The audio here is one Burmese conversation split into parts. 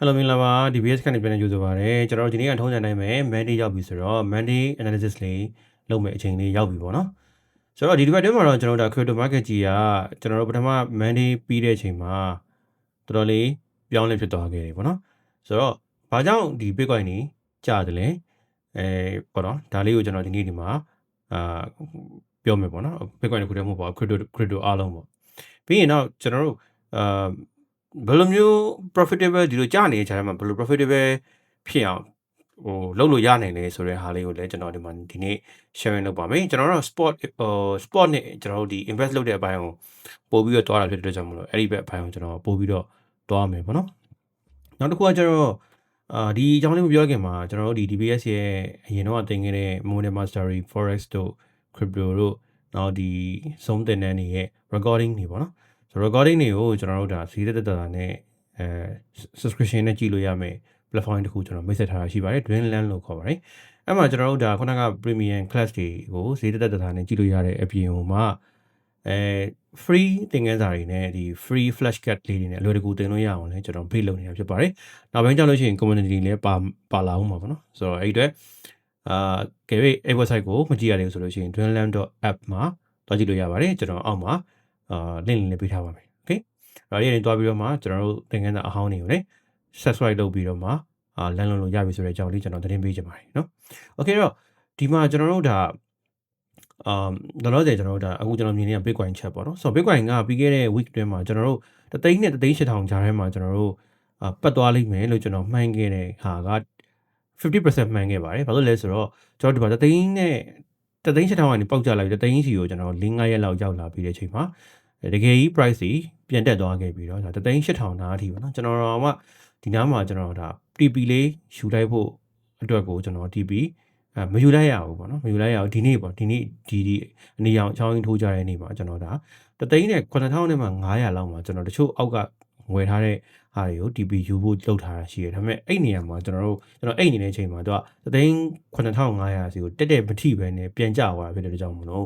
Hello မင်္ဂလာပါ DBS ကနေပြန်နေကြိုဆိုပါရစေကျွန်တော်တို့ဒီနေ့ကထုံးစံတိုင်းပဲ Monday ရောက်ပြီဆိုတော့ Monday analysis လေးလုပ်မယ်အချိန်လေးရောက်ပြီပေါ့နော်ဆိုတော့ဒီဒီဘက်တွင်းမှာတော့ကျွန်တော်တို့ဒါ crypto market ကြီးကကျွန်တော်တို့ပထမ Monday ပြီးတဲ့အချိန်မှာတော်တော်လေးပြောင်းလဲဖြစ်သွားခဲ့တယ်ပေါ့နော်ဆိုတော့ဘာကြောင့်ဒီ Bitcoin ကြီးကျတယ်လဲအဲပေါ့နော်ဒါလေးကိုကျွန်တော်ဒီနေ့ဒီမှာအာပြောမယ်ပေါ့နော် Bitcoin တစ်ခုတည်းမဟုတ်ပါဘူး crypto crypto အားလုံးပေါ့ပြီးရင်တော့ကျွန်တော်တို့အာ ဘယ်လိုမျိုး profitable ဒီလိုကြာနေတဲ့ခြားမှာဘယ်လို profitable ဖြစ်အောင်ဟိုလုပ်လို့ရနိုင်လဲဆိုတဲ့ဟာလေးကိုလည်းကျွန်တော်ဒီမှာဒီနေ့ sharing လုပ်ပါမယ်ကျွန်တော်တို့ sport ဟို sport နဲ့ကျွန်တော်တို့ဒီ invest လုပ်တဲ့အပိုင်းကိုပို့ပြီးတော့တွားတာဖြစ်တဲ့အတွက်ကြောင့်မလို့အဲ့ဒီဘက်အပိုင်းကိုကျွန်တော်ပို့ပြီးတော့တွားမယ်ပေါ့နော်နောက်တစ်ခုကကျွန်တော်အာဒီအကြောင်းလေးမပြောခင်မှာကျွန်တော်တို့ဒီ DBS ရဲ့အရင်တော့တင်ခဲ့တဲ့ Money Mastery Forex တို့ Crypto တို့နောက်ဒီဆုံးတင်တဲ့နေရဲ့ recording တွေပေါ့နော် ဆို recording တွေကိုကျွန်တော်တို့ဒါစီးတက်တက်တာနဲ့အဲ subscription နဲ့ကြည့်လို့ရမယ် platform တစ်ခုကျွန်တော်မိတ်ဆက်ထားတာရှိပါတယ် Dreamland လို့ခေါ်ပါတယ်အဲ့မှာကျွန်တော်တို့ဒါခုနက premium class တွေကိုဈေးတက်တက်တာနဲ့ကြည့်လို့ရတဲ့အပြင်ဟိုမှာအဲ free သင်ခန်းစာတွေနဲ့ဒီ free flash card လေးတွေနဲ့အလွယ်တကူသင်လို့ရအောင်လဲကျွန်တော် pay လုပ်နေတာဖြစ်ပါတယ်နောက်ပိုင်းကျလို့ရှိရင် community လည်းပါပါလာအောင်ပါဗောနော်ဆိုတော့အဲ့ဒီအတွက်အာကဲ၍အဲ့ website ကိုမကြည့်ရသေးဘူးဆိုလို့ရှိရင် dreamland.app မှာတွားကြည့်လို့ရပါတယ်ကျွန်တော်အောက်မှာ အာ link လေးပေးထားပါမယ် okay အဲ့ဒီရင်တွားပြီးတော့မှကျွန်တော်တို့သင်ခန်းစာအဟောင်းတွေကိုလည်း subscribe လုပ်ပြီးတော့မှအာလမ်းလုံးလို့ရပြီဆိုတဲ့အကြောင်းလေးကျွန်တော်သတင်းပေးချင်ပါတယ်เนาะ okay တော့ဒီမှာကျွန်တော်တို့ဒါအမ်တော့တော့ကျွန်တော်တို့ဒါအခုကျွန်တော်မြင်နေတာ Bitcoin ချက်ပေါ့နော်ဆိုတော့ Bitcoin ကပြီးခဲ့တဲ့ week တွင်းမှာကျွန်တော်တို့တသိန်းနဲ့တသိန်းရှစ်ထောင်ကြားထဲမှာကျွန်တော်တို့အပတ်သွားလိမ့်မယ်လို့ကျွန်တော်မှန်းခဲ့တဲ့ဟာက50%မှန်းခဲ့ပါတယ်ဘာလို့လဲဆိုတော့ကျွန်တော်ဒီမှာတသိန်းနဲ့တသိန်းရှစ်ထောင်ကနေပေါက်ကြလာပြီးတသိန်းစီကိုကျွန်တော်၄၅ရက်လောက်ရောက်လာပြီးတဲ့အချိန်မှာ တကယ်ကြီး price ကြီးပြန်တက်သွားခဲ့ပြီးတော့ဒါတသိန်းရှစ်ထောင်နားအထိပေါ့နော်ကျွန်တော်တော့မှဒီနားမှာကျွန်တော်ဒါ TP လေးယူလိုက်ဖို့အတွက်ကိုကျွန်တော် TP အဲမယူလိုက်ရဘူးပေါ့နော်မယူလိုက်ရဘူးဒီနေ့ပေါ့ဒီနေ့ဒီဒီအနေအောင်အချောင်းထိုးကြတဲ့နေ့မှာကျွန်တော်ဒါတသိန်းနဲ့9000နဲ့မှ900လောက်မှာကျွန်တော်တချို့အောက်ကငွေထားတဲ့ ဟာတွေကို TP ယူဖို့လုပ်ထားတာရှိတယ်ဒါပေမဲ့အဲ့နေရာမှာကျွန်တော်တို့ကျွန်တော်အဲ့နေတဲ့အချိန်မှာသူကတသိန်း9500စီကိုတက်တက်မထိပဲနဲ့ပြန်ကျသွားတာဖြစ်တဲ့ကြောင့်မလို့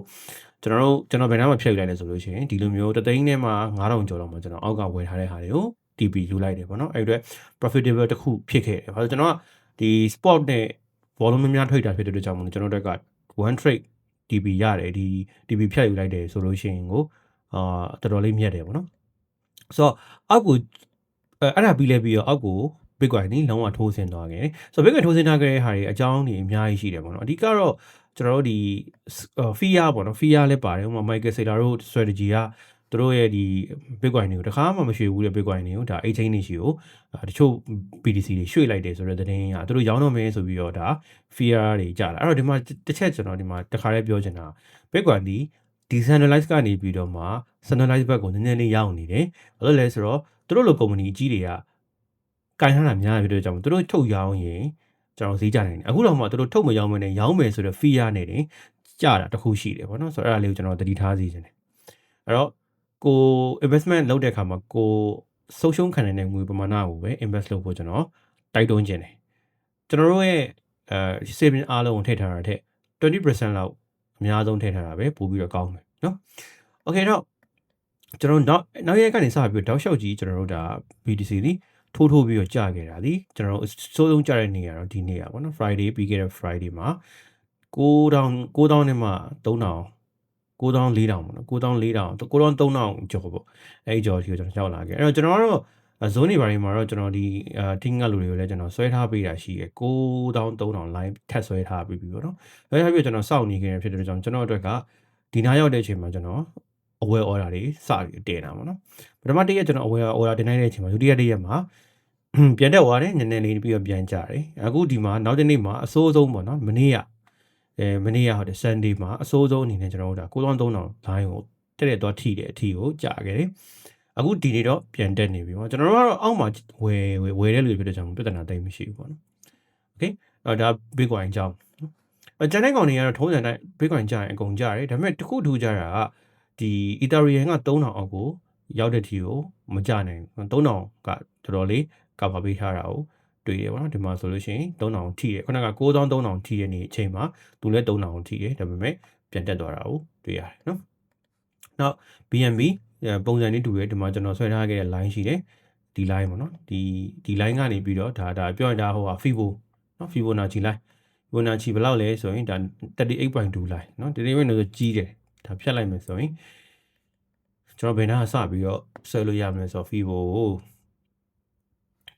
ကျွန်တော်တို့ကျွန်တော်ဘယ်နှမှာဖြတ်ယူလိုက်လဲဆိုလို့ရှိရင်ဒီလိုမျိုးတသိန်းနဲ့မှ9000ကျော်လောက်မှာကျွန်တော်အောက်ကဝယ်ထားတဲ့ဟာတွေကို TP ယူလိုက်တယ်ပေါ့နော်အဲ့အတွက် profitable တစ်ခုဖြစ်ခဲ့တယ်ဘာလို့ကျွန်တော်ကဒီ sport နဲ့ volume များများထွိတ်တာဖြစ်တဲ့အတွက်ကြောင့်မလို့ကျွန်တော်တို့က1 trade TP ရတယ်ဒီ TP ဖြတ်ယူလိုက်တယ်ဆိုလို့ရှိရင်ကိုအာတော်တော်လေးမြတ်တယ်ပေါ့နော်ဆိုတော့အောက်ကို အဲ့အဲ့ဒါပြီးလဲပြီးတော့အောက်ကို Bitcoin นี่လုံးဝထိုးဆင်းသွားခဲ့တယ်ဆိုတော့ Bitcoin ထိုးဆင်းထားခဲ့တဲ့ဟာတွေအကြောင်းတွေအများကြီးရှိတယ်ပေါ့နော်အဓိကတော့ကျွန်တော်တို့ဒီ FIA ပေါ့နော် FIA လည်းပါတယ်ဥပမာ Michael Saylor တို့ strategy ကသူတို့ရဲ့ဒီ Bitcoin တွေကိုတခါမှမရွှေ့ဘူးတဲ့ Bitcoin တွေကိုဒါ exchange တွေရှိကိုတချို့ BTC တွေရွှေ့လိုက်တယ်ဆိုတဲ့သတင်းကသူတို့ရောင်းတော့မယ်ဆိုပြီးတော့ဒါ fear တွေကြလာအဲ့တော့ဒီမှာတစ်ချက်ကျွန်တော်ဒီမှာတခါလေးပြောချင်တာ Bitcoin ဒီ decentralize ကနေပြီးတော့မှ centralize ဘက်ကိုနည်းနည်းလေးရောက်နေတယ်ဘာလို့လဲဆိုတော့သူ တို့လို company အကြီးတွေကကင်ထားတာများပြီတဲ့ကြောင့်သူတို့ထုတ်ရောင်းရင်ကျွန်တော်ဈေးကြနိုင်တယ်အခုတော့မှသူတို့ထုတ်မရောင်းမနဲ့ရောင်းမယ်ဆိုတော့ fear နဲ့တင်ကြတာတခုရှိတယ်ပေါ့နော်ဆိုတော့အဲ့ဒါလေးကိုကျွန်တော်တတိထားစီခြင်းတယ်အဲ့တော့ကို investment လုပ်တဲ့အခါမှာကိုဆုံးရှုံးခံနိုင်တဲ့ငွေပမာဏကိုပဲ invest လုပ်ဖို့ကျွန်တော်တိုက်တွန်းခြင်းတယ်ကျွန်တော်တို့ရဲ့အဲ saving အားလုံးကိုထည့်ထားတာတဲ့20%လောက်အများဆုံးထည့်ထားတာပဲပို့ပြီးတော့ကောင်းမယ်နော် okay တော့ ကျွန်တော်နောက်နောက်ရက်ကနေစပြီးတော့တောက်လျှောက်ကြီးကျွန်တော်တို့ဒါ BTC ဒီထိုးထိုးပြီးတော့ကြာခဲ့တာဒီကျွန်တော်တို့စိုးဆုံးကြာတဲ့နေ့ကတော့ဒီနေ့อ่ะဗောနော် Friday ပြီးခဲ့တဲ့ Friday မှာ9000 9000နဲ့မှ3000 9000 4000ပေါ့နော်9000 4000 9000 3000ကျော်ပေါ့အဲ့ဒီကျော်ကြီးကိုကျွန်တော်ရောက်လာခဲ့အဲ့တော့ကျွန်တော်ကတော့ဇုံးနေပါတွေမှာတော့ကျွန်တော်ဒီအာ team ကလူတွေကိုလည်းကျွန်တော်ဆွဲထားပေးတာရှိရယ်9000 3000 line ထပ်ဆွဲထားပြီးပြီပေါ့နော်ဆွဲထားပြီးကျွန်တော်စောင့်နေခဲ့ရဖြစ်တဲ့အတွက်ကြောင့်ကျွန်တော်အတွက်ကဒီနားရောက်တဲ့အချိန်မှာကျွန်တော် aware order တွေစပြီးတင်တာပေါ့နော်ပထမတစ်ရက်ကျွန်တော် aware order တင်လိုက်တဲ့အချိန်မှာဒုတိယတစ်ရက်မှာပြန်တက်သွားတယ်နည်းနည်းလေးပြီးတော့ပြန်ကြတယ်အခုဒီမှာနောက်တစ်နေ့မှာအစိုးဆုံးပေါ့နော်မနေ့ကအဲမနေ့ကဟုတ်တယ် Sunday မှာအစိုးဆုံးအနေနဲ့ကျွန်တော်တို့ဒါ9300 line ကိုတက်တက်သွားထိတယ်အထိကိုကြာခဲ့တယ်အခုဒီနေ့တော့ပြန်တက်နေပြီပေါ့ကျွန်တော်တို့ကတော့အောက်မှာဝယ်ဝယ်ဝယ်တဲ့လူတွေဖြစ်တဲ့ကြောင့်ပြဿနာတိတ်မရှိဘူးပေါ့နော် okay အဲဒါ Bitcoin အကြောင်းအကျန်တဲ့ကောင်တွေကတော့ထုံးစံတိုင်း Bitcoin ကြာရင်အကုန်ကြာတယ်ဒါပေမဲ့တခုထူးကြတာက ဒီ Ethereum က3000အောက်ကိုရောက်တဲ့ထီကိုမကြနိုင်ဘူး3000ကတော်တော်လေးကဘာပေးထားတာကိုတွေ့ရပါတော့ဒီမှာဆိုလို့ရှိရင်3000ထိတယ်ခုနက9000 3000ထိတဲ့နေ့အချိန်မှာသူလည်း3000ထိတယ်ဒါပေမဲ့ပြန်တက်သွားတာကိုတွေ့ရတယ်နော်နောက် BNB ပုံစံလေးတူတယ်ဒီမှာကျွန်တော်ဆွဲထားခဲ့တဲ့ line ရှိတယ်ဒီ line ပေါ့နော်ဒီဒီ line ကနေပြီးတော့ဒါဒါပြောရင်ဒါဟိုဟာ Fibo နော် Fibonacci line Fibonacci ဘယ်လောက်လဲဆိုရင်ဒါ38.2 line နော်38.2ဆိုကြီးတယ် ဒါဖြတ်လိုက်မယ်ဆိုရင်ကျွန်တော်ဘယ်နာစပြီးတော့ဆွဲလို့ရမလဲဆိုတော့ Fibo ကို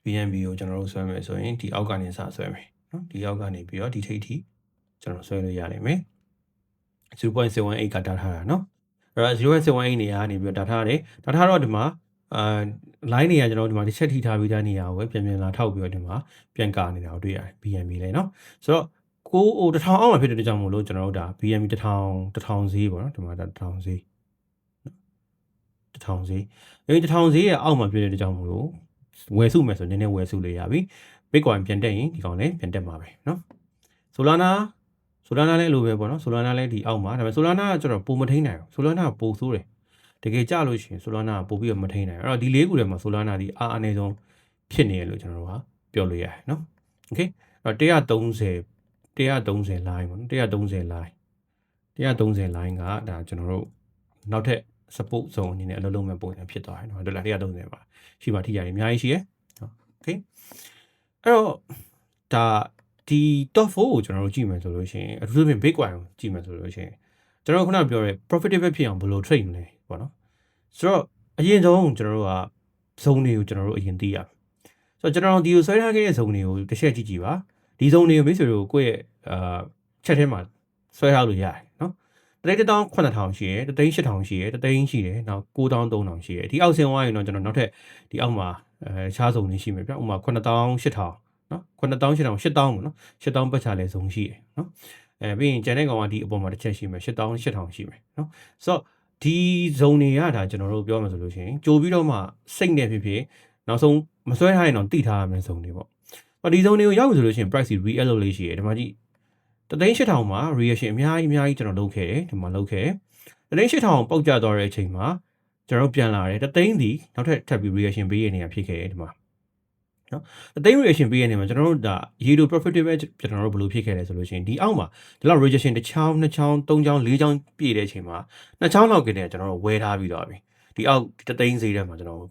BNB ကိုကျွန်တော်တို့ဆွဲမယ်ဆိုရင်ဒီအောက်ကနေစဆွဲမယ်နော်ဒီအောက်ကနေပြီးတော့ဒီထိပ်ထိကျွန်တော်ဆွဲလို့ရနိုင်မယ်0.78ကတားထားတာနော်အဲ့တော့0.78နေရာကနေပြီးတော့ဒါထားရတယ်ဒါထားတော့ဒီမှာအာ line တွေကကျွန်တော်တို့ဒီမှာတစ်ချက်ထိထားပြီးသားနေရာကိုပဲပြန်ပြန်လာထောက်ပြီးတော့ဒီမှာပြန်ကာနေတာကိုတွေ့ရတယ် BNB လဲနော်ဆိုတော့ ကိုအိုတထောင်အောင်မှာဖြစ်တဲ့အတွက်ကြောင့်မို့လို့ကျွန်တော်တို့ဒါ BME တထောင်တထောင်ဈေးပေါ့နော်ဒီမှာဒါတထောင်ဈေးတထောင်ဈေးအဲဒီတထောင်ဈေးရဲ့အောက်မှာဖြစ်တဲ့အတွက်ကြောင့်မို့လို့ဝယ်စုမယ်ဆိုနည်းနည်းဝယ်စုလို့ရပြီ Bitcoin ပြန်တက်ရင်ဒီကောင်လည်းပြန်တက်မှာပဲနော် Solana Solana လည်းလိုပဲပေါ့နော် Solana လည်းဒီအောက်မှာဒါပေမဲ့ Solana ကကျွန်တော်ပုံမထိန်နိုင်ဘူး Solana ကပိုဆိုးတယ်တကယ်ကြလို့ရှိရင် Solana ကပိုပြီးတော့မထိန်နိုင်ဘူးအဲ့တော့ဒီလေးခုထဲမှာ Solana ဒီအားအနည်းဆုံးဖြစ်နေရလို့ကျွန်တော်တို့ကပြောလို့ရတယ်နော် Okay အဲ့တော့130 130 line ပေါ့နော်130 line 130 line ကဒါကျွန်တော်တို့နောက်ထပ် support zone အနေနဲ့အလုပ်လုပ်မဲ့ပုံစံဖြစ်သွားတယ်နော်ဒေါ်လာ130ပါရှိပါထိရတယ်အများကြီးရှိရယ်နော် okay အဲ့တော့ဒါဒီ top 4ကိုကျွန်တော်တို့ကြည့်မယ်ဆိုလို့ရှိရင်အထူးသဖြင့် bitcoin ကိုကြည့်မယ်ဆိုလို့ရှိရင်ကျွန်တော်ခုနပြောတဲ့ profitable ဖြစ်အောင်ဘယ်လို trade မလဲပေါ့နော်ဆိုတော့အရင်ဆုံးကျွန်တော်တို့ကဇုံတွေကိုကျွန်တော်တို့အရင်သိရမယ်ဆိုတော့ကျွန်တော်ဒီကိုဆွဲထားခဲ့တဲ့ဇုံတွေကိုတစ်ချက်ကြည့်ကြည့်ပါ ဒီ zone တွေကိုမိတ်ဆွေတို့ကိုယ့်ရဲ့အာချက်ထဲမှာဆွဲထားလို့ရတယ်နော်တတိတတောင်း9000ရှိရယ်တသိန်း8000ရှိရယ်တသိန်းရှိတယ်နောက်9300ရှိရယ်ဒီအောက်ဆင်းသွားရင်တော့ကျွန်တော်နောက်ထပ်ဒီအောက်မှာအဲခြားစုံနေရှိမယ်ဗျဥပမာ9000 8000နော်9000 8000 8000ပေါ့နော်8000ပတ်ချလဲစုံရှိတယ်နော်အဲပြီးရင်ကျန်တဲ့ကောင်ကဒီအပေါ်မှာတစ်ချက်ရှိမယ်8000 8000ရှိမယ်နော်ဆိုတော့ဒီဇုံတွေကဒါကျွန်တော်တို့ပြောမှဆိုလို့ရှိရင်ကြိုပြီးတော့မှစိတ်နဲ့ဖြစ်ဖြစ်နောက်ဆုံးမစွဲထားရင်တော့တိထားရမယ်ဇုံတွေပေါ့။ ဒီဇုံတွေကိုရောက်ပြီဆိုလို့ရှိရင် price re-alert လေးရှိတယ်ဒီမှာကြည့်တသိန်း8000မှာ reaction အများကြီးအများကြီးကျွန်တော်လုပ်ခဲ့တယ်ဒီမှာလုပ်ခဲ့တသိန်း8000ပေါက်ကျသွားတဲ့အချိန်မှာကျွန်တော်ပြန်လာတယ်တသိန်းဒီနောက်ထပ်ထပ်ပြီး reaction ပေးရနေရဖြစ်ခဲ့တယ်ဒီမှာနော်တသိန်း reaction ပေးရနေမှာကျွန်တော်တို့ဒါရေတို့ profitable ကျွန်တော်တို့ဘယ်လိုဖြစ်ခဲ့လဲဆိုလို့ရှိရင်ဒီအောက်မှာဒီလောက် reaction တစ်ချောင်းနှစ်ချောင်းသုံးချောင်းလေးချောင်းပြည့်တဲ့အချိန်မှာနှစ်ချောင်းလောက်ကနေကျွန်တော်တို့ဝယ်ထားပြီးတော့ပြီဒီအောက်တသိန်းဈေးထဲမှာကျွန်တော်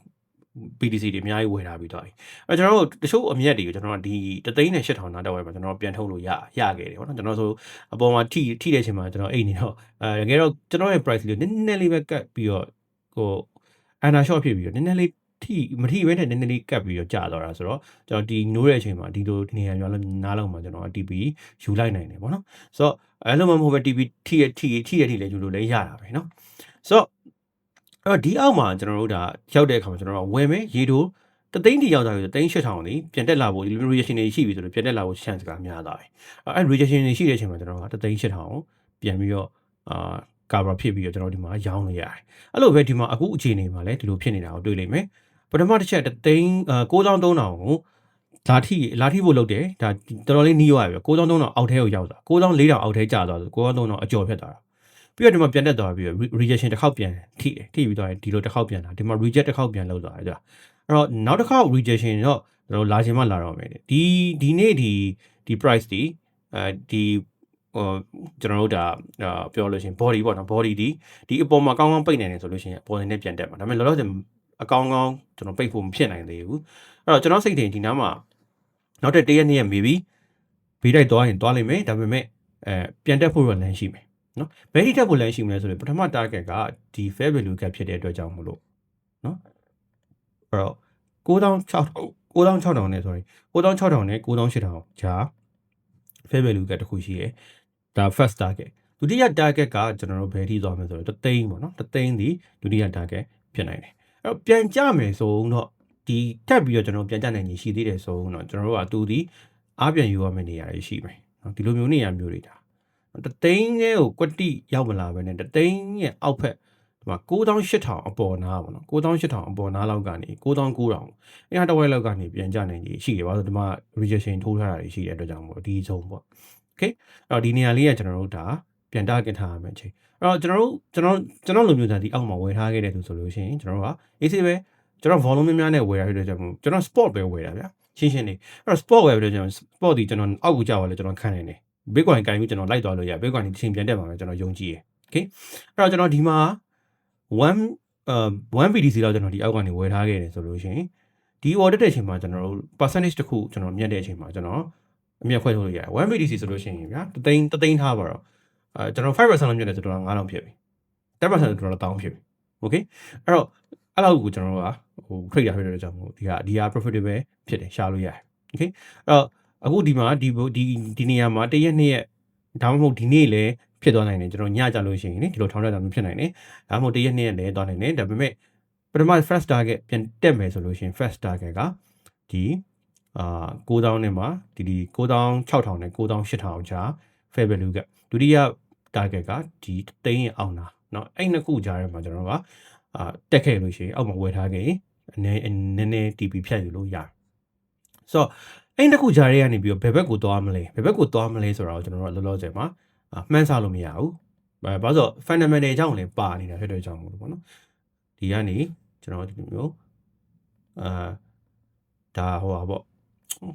PDC တွေအများကြီးဝယ်ထားပြီးတော့အဲကျွန်တော်တို့တချို့အမြက်တွေကိုကျွန်တော်ဒီတသိန်းနဲ့8000နားတော့ဝယ်မှာကျွန်တော်ပြန်ထုတ်လို့ရရခဲ့တယ်ပေါ့နော်ကျွန်တော်ဆိုအပေါ်မှာထိထိတဲ့အချိန်မှာကျွန်တော်အိတ်နေတော့အဲတကယ်တော့ကျွန်တော်ရဲ့ price လေးနည်းနည်းလေးပဲကတ်ပြီးတော့ဟို under short ဖြစ်ပြီးတော့နည်းနည်းလေးထိမထိပဲနဲ့နည်းနည်းလေးကတ်ပြီးတော့ကြာသွားတာဆိုတော့ကျွန်တော်ဒီနိုးတဲ့အချိန်မှာဒီလိုနေရာမျိုးလုံးနားလောက်မှာကျွန်တော် TP ယူလိုက်နိုင်တယ်ပေါ့နော်ဆိုတော့အဲ့လိုမှမဟုတ်ပဲ TP ထိရထိထိရထိလည်းယူလို့လည်းရတာပဲနော်ဆိုတော့ အဲ့တော့ဒီအောက်မှာကျွန်တော်တို့ဒါရောက်တဲ့အခါမှာကျွန်တော်တို့ဝယ်မယ်ရေတိုတသိန်းတီရောက်သွားပြီဆိုသိန်း8000လေးပြန်တက်လာဖို့ reaction တွေရှိပြီဆိုတော့ပြန်တက်လာဖို့ chance ကများသွားပြီအဲ့ reaction တွေရှိတဲ့အချိန်မှာကျွန်တော်ကတသိန်း8000ကိုပြန်ပြီးတော့အာကာဗရာဖြစ်ပြီးတော့ကျွန်တော်ဒီမှာရောင်းလို့ရတယ်အဲ့လိုပဲဒီမှာအခုအခြေအနေမှာလည်းဒီလိုဖြစ်နေတာကိုတွေ့လိမ့်မယ်ပထမတစ်ချက်တသိန်း9300ကိုလာထိလာထိဖို့လုပ်တယ်ဒါတော်တော်လေးနီးရွာပြီ9300အောက်ထဲကိုရောက်သွား9400အောက်ထဲကျသွားဆို9300အကျော်ဖြစ်သွားတာ ပြီးတော့ဒီမှာပြန်တက်သွားပြီးတော့ rejection တစ်ခေါက်ပြန်ထိတယ်ထိပြီးတော့ဒီလိုတစ်ခေါက်ပြန်လာဒီမှာ reject တစ်ခေါက်ပြန်လုပ်သွားတယ်ကြာအဲ့တော့နောက်တစ်ခေါက် rejection တော့ကျွန်တော်လာချင်မှလာတော့မယ်ဒီဒီနေ့ဒီဒီ price ဒီအဲဒီဟိုကျွန်တော်တို့ဒါပြောလို့ရှိရင် body ပေါ့နော် body ဒီဒီအပေါ်မှာကောင်းကောင်းပိတ်နိုင်တယ်ဆိုလို့ရှိရင် body နဲ့ပြန်တက်မှာဒါပေမဲ့လောလောဆယ်အကောင်းကောင်းကျွန်တော်ပိတ်ဖို့မဖြစ်နိုင်သေးဘူးအဲ့တော့ကျွန်တော်စိတ်ထင်ဒီနားမှာနောက်တဲ့တရက်နေ့ရ maybe ဘေးတိုက်သွားရင်သွားလိမ့်မယ်ဒါပေမဲ့အဲပြန်တက်ဖို့ရလမ်းရှိမယ် နော်ဘယ်ထိတက်ဖို့လမ်းရှိမလဲဆိုရင်ပထမ target ကဒီ fair value gap ဖြစ်တဲ့အတွက်ကြောင့်မလို့နော်အဲ့တော့9600 9600နဲ့ sorry 9600နဲ့9800ဂျာ fair value gap တစ်ခုရှိရယ်ဒါ first target ဒုတိယ target ကကျွန်တော်တို့ဘယ်ထိသွားမလဲဆိုတော့တသိန်းပေါ့နော်တသိန်းဒီဒုတိယ target ဖြစ်နိုင်တယ်အဲ့တော့ပြန်ကြမယ်ဆိုတော့ဒီတက်ပြီးတော့ကျွန်တော်ပြန်ကြနိုင်ရင်ရှိသေးတယ်ဆိုတော့ကျွန်တော်တို့ကသူဒီအားပြန်ယူရမယ့်နေရာတွေရှိမယ်နော်ဒီလိုမျိုးနေရာမျိုးတွေဒါ တသိန်းရဲ့ကိုကွတိရောက်မလာပဲနဲ့တသိန်းရဲ့အောက်ဖက်ဒီမှာ9800အပေါ်နာပေါ့နော်9800အပေါ်နာလောက်ကနေ9900အဲ့ဟာတစ်ဝက်လောက်ကနေပြန်ကြနိုင်ကြီးရှိတယ်ဘာလို့ဒီမှာ rejection ထိုးထားတာတွေရှိတဲ့အတွက်ကြောင့်မို့ဒီဇုံပေါ့ okay အဲ့တော့ဒီနေရာလေးကကျွန်တော်တို့ဒါပြန် target ထားရမယ်ချိန်အဲ့တော့ကျွန်တော်တို့ကျွန်တော်ကျွန်တော်လိုမျိုးသားဒီအောက်မှာဝယ်ထားခဲ့တဲ့သူဆိုလို့ရှိရင်ကျွန်တော်တို့က AC ပဲကျွန်တော် volume များများနဲ့ဝယ်ရတဲ့ကြောင့်မို့ကျွန်တော် sport ပဲဝယ်တာဗျာရှင်းရှင်းလေးအဲ့တော့ sport ဝယ်ပြီးတော့ကျွန်တော် sport ဒီကျွန်တော်အောက်ကိုကြောက်ရလဲကျွန်တော်ခံနေတယ် Bitcoin ကင်ပြီးကျွန်တော်လိုက်သွားလို့ရ Bitcoin ဒီချိန်ပြန်တက်ပါမယ်ကျွန်တော်ယုံကြည်ရယ် okay အဲ့တော့ကျွန်တော်ဒီမှာ1 uh 1 BTC လောက်ကျွန်တော်ဒီအောက်ကနေဝယ်ထားခဲ့တယ်ဆိုလို့ရှိရင်ဒီဒီ order တဲ့အချိန်မှာကျွန်တော်တို့ percentage တစ်ခုကျွန်တော်မြတ်တဲ့အချိန်မှာကျွန်တော်အမြတ်ခွဲထုတ်လို့ရတယ်1 BTC ဆိုလို့ရှိရင်ဗျာတသိန်းတသိန်းထားပါတော့အဲကျွန်တော်5%လောက်မြတ်တယ်ဆိုတော့9000ဖြစ်ပြီ10%ဆိုတော့1000ဖြစ်ပြီ okay အဲ့တော့အဲ့လောက်ကိုကျွန်တော်တို့ကဟို trade ရဖြစ်တဲ့ကြောင့်မို့ဒီကဒီက profitable ဖြစ်တယ်ရှာလို့ရတယ် okay အဲ့တော့ အခုဒီမှာဒီဒီဒီနေရာမှာတရက်နှစ်ရက်ဒါမှမဟုတ်ဒီနေ့လည်းဖြစ်သွားနိုင်တယ်ကျွန်တော်ညကြလို့ရှိရင်လေဒီလိုထောင်းရတာမျိုးဖြစ်နိုင်တယ်ဒါမှမဟုတ်တရက်နှစ်ရက်လည်းသွားနိုင်တယ်ဒါပေမဲ့ပထမ first target ပြန်တက်မယ်ဆိုလို့ရှိရင် first target ကဒီအာ9000နဲ့မှာဒီဒီ9000 6000နဲ့9000 8000ကြား fair value ကဒုတိယ target ကဒီသိန်းရဲ့အောင်တာเนาะအဲ့နှစ်ခုကြားထဲမှာကျွန်တော်တို့ကအာတက်ခဲ့လို့ရှိရင်အောက်မှာဝယ်ထားခဲ့ရင်နည်းနည်းနည်း TP ဖြတ်ယူလို့ရတယ်ဆိုတော့ အဲ့နှစ်ခုကြားထဲကနေပြီးတော့ဘယ်ဘက်ကိုသွားမလဲဘယ်ဘက်ကိုသွားမလဲဆိုတာကိုကျွန်တော်တို့လောလောဆယ်မှာအာမှန်းဆလို့မရဘူးအဲဘာလို့ဆို fundamental အကြောင်းလည်းပါနေတာဖြစ်တဲ့အကြောင်းမို့လို့ပေါ့နော်ဒီကနေကျွန်တော်ဒီလိုမျိုးအာဒါဟိုပါပေါ့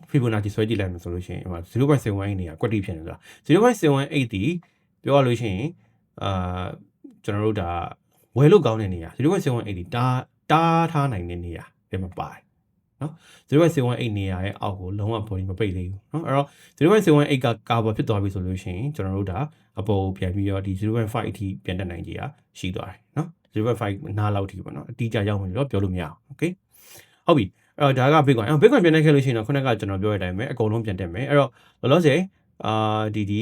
Fibonacci ဆွဲကြည့်လိုက်မယ်ဆိုလို့ရှိရင်ဟို0.71နေရကွက်တိဖြစ်နေဆိုတာ0.78ဒီပြောရလို့ရှိရင်အာကျွန်တော်တို့ဒါဝယ်လို့ကောင်းတဲ့နေရာ0.78ဒီတားတားထားနိုင်တဲ့နေရာဒီမှာပါတယ် နော်0.78နေရာရဲ့အောက်ကိုလုံးဝ body မပိတ်သေးဘူးเนาะအဲ့တော့0.78က cover ဖြစ်သွားပြီဆိုလို့ရှိရင်ကျွန်တော်တို့ဒါအပေါ်ကိုပြန်ပြီးတော့ဒီ0.5အထိပြန်တက်နိုင်ကြရရှိသွားတယ်เนาะ0.5နားလောက်ထိပေါ့နော်အတိအကျရောက်မယ်လို့ပြောလို့မရအောင်โอเคဟုတ်ပြီအဲ့တော့ဒါက Bitcoin အဲ့ Bitcoin ပြန်တက်ခဲ့လို့ရှိရင်တော့ခုနကကျွန်တော်ပြောတဲ့အတိုင်းပဲအကုန်လုံးပြန်တက်မယ်အဲ့တော့လောလောဆယ်အာဒီဒီ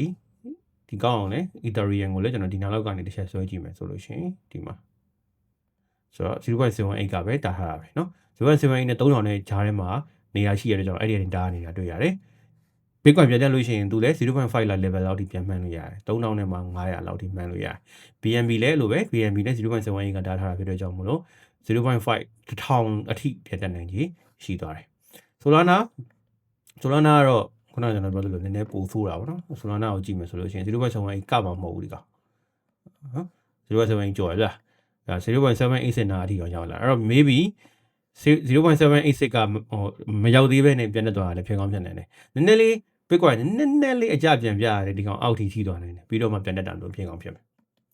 ဒီကောင်းအောင်လေ Ethereum ကိုလည်းကျွန်တော်ဒီနားလောက်ကနေတစ်ချက်ဆွဲကြည့်မယ်ဆိုလို့ရှိရင်ဒီမှာ ဆိုတော့0.78ကပဲတာထားတာပဲเนาะ0.78နဲ့3000နဲ့ဂျားထဲမှာနေရာရှိရတဲ့ကြောင့်အဲ့ဒီကနေတားနေတာတွေ့ရတယ် Bitcoin ပြန်တက်လို့ရှိရင်သူလည်း0.5လောက် level လောက်ထိပြန်မှန်းလို့ရတယ်3000နဲ့မှ900လောက်ထိမှန်းလို့ရတယ် BNB လည်းလိုပဲ BNB လည်း0.78ကတားထားတာဖြစ်တဲ့ကြောင့်မလို့0.5 1000အထိပြန်တက်နိုင်ကြီးရှိသွားတယ်ဆိုလာနာဆိုလာနာကတော့ခုနကကျွန်တော်ပြောသလိုနည်းနည်းပိုဆိုးတာပေါ့နော်ဆိုလာနာကိုကြည့်မယ်ဆိုလို့ရှိရင်0.78ကပါမဟုတ်ဘူးဒီကောင်နော်0.78ကျော်ရလား ဒါ0.786နာအထိတော့ရောက်လာအဲ့တော့ maybe 0.786ကဟိုမရောက်သေးပဲနဲ့ပြန်တက်သွားတာလည်းဖြစ်ကောင်းဖြစ်နိုင်တယ်နည်းနည်းလေး Bitcoin နည်းနည်းလေးအကြပြန်ပြရတယ်ဒီကောင်အောက်ထိထိသွားနိုင်တယ်ပြီးတော့မှပြန်တက်တာလို့ဖြစ်ကောင်းဖြစ်မယ်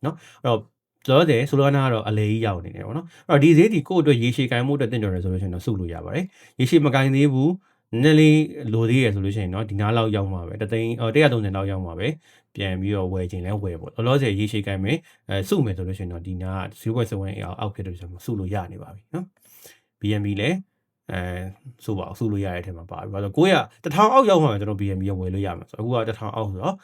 နော်အဲ့တော့လောဆယ်ဆိုလိုနာကတော့အလေကြီးရောက်နေတယ်ပေါ့နော်အဲ့တော့ဒီဈေးဒီကိုယ့်အတွက်ရေရှည်ကင်မှုအတွက်တင့်တော်တယ်ဆိုလို့ရှိရင်တော့စုလို့ရပါတယ်ရေရှည်မကင်သေးဘူး နည်းနည်းလေးလိုသေးရဆိုလို့ရှိရင်တော့ဒီနားလောက်ရောက်မှာပဲတသိန်း130လောက်ရောက်မှာပဲပြန်ပြီးတော့ဝယ်ခြင်းလဲဝယ်ပေါ့လောလောဆယ်ရေရှည်ကင်မယ်အဲစုမယ်ဆိုလို့ရှိရင်တော့ဒီနား0.7အောက်အောက်ဖြစ်တယ်ဆိုတော့စုလို့ရနေပါပြီနော် BNB လည်းအဲဆိုပါအောင်စုလို့ရတဲ့အထက်မှာပါပြီ။ဘာလို့900 1000အောက်ရောက်မှကျွန်တော် BNB ရဝယ်လို့ရမှာဆိုတော့အခုက1000အောက်ဆိုတော့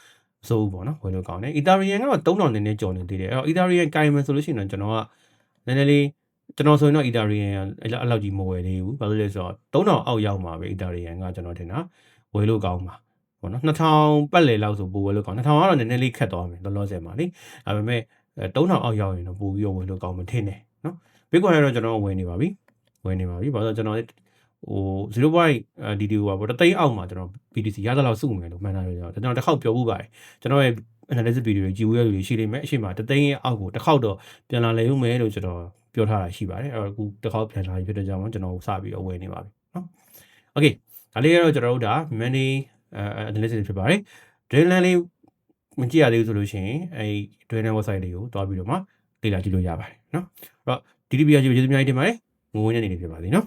မစိုးဘူးပေါ့နော်ဝယ်လို့ကောင်းတယ်။ Ethereum ကတော့3000နည်းနည်းကျော်နေသေးတယ်။အဲ့တော့ Ethereum ကင်မယ်ဆိုလို့ရှိရင်တော့ကျွန်တော်ကနည်းနည်းလေး ကျွန်တော်ဆိုရင်တော့ Ethereum အဲ့လောက်ကြီးမဝယ်သေးဘူး။ဘာလို့လဲဆိုတော့3000အောက်ရောက်မှာပဲ Ethereum ကကျွန်တော်ထင်တာဝယ်လို့ကောင်းမှာပေါ့နော်2000ပတ်လည်လောက်ဆိုပိုဝယ်လို့ကောင်း2000ကတော့နည်းနည်းလေးခက်သွားမယ်လောလောဆယ်မှာလေ။ဒါပေမဲ့3000အောက်ရောက်ရင်တော့ပိုပြီးတော့ဝယ်လို့ကောင်းမှထင်တယ်နော်။ Bitcoin ကတော့ကျွန်တော်ဝယ်နေပါပြီ။ဝယ်နေပါပြီ။ဘာလို့ကျွန်တော်ဟို0.1 DD ဟိုပါတသိန်းအောက်မှာကျွန်တော် BTC ရသလောက်စုမယ်လို့မှန်းထားရတော့ကျွန်တော်တစ်ခေါက်ပြောမှုပါတယ်ကျွန်တော်ရဲ့ analysis video တွေကြည့်ဦးရလူတွေရှိနေမယ်အရှိမတသိန်းရဲ့အောက်ကိုတစ်ခေါက်တော့ပြန်လာလေဦးမယ်လို့ကျွန်တော် ပြောထားတာရှိပါတယ်အဲ့တော့အခုတစ်ခေါက်ပြန်လာပြီဖြစ်တဲ့ကြောင့်ကျွန်တော်စပြီးတော့ဝယ်နေပါပြီเนาะ okay ဒါလေးကတော့ကျွန်တော်တို့ဒါ money analysis ဖြစ်ပါတယ် Dreamland လေးမကြည့်ရသေးဘူးဆိုလို့ရှိရင်အဲဒီ Dreamland website လေးကိုတွားပြီးတော့မှလေ့လာကြည့်လို့ရပါတယ်เนาะအဲ့တော့ DDP ကကြည့်ကျေးဇူးအများကြီးတင်ပါတယ်ငွေဝင်နေနေဖြစ်ပါသေးเนาะ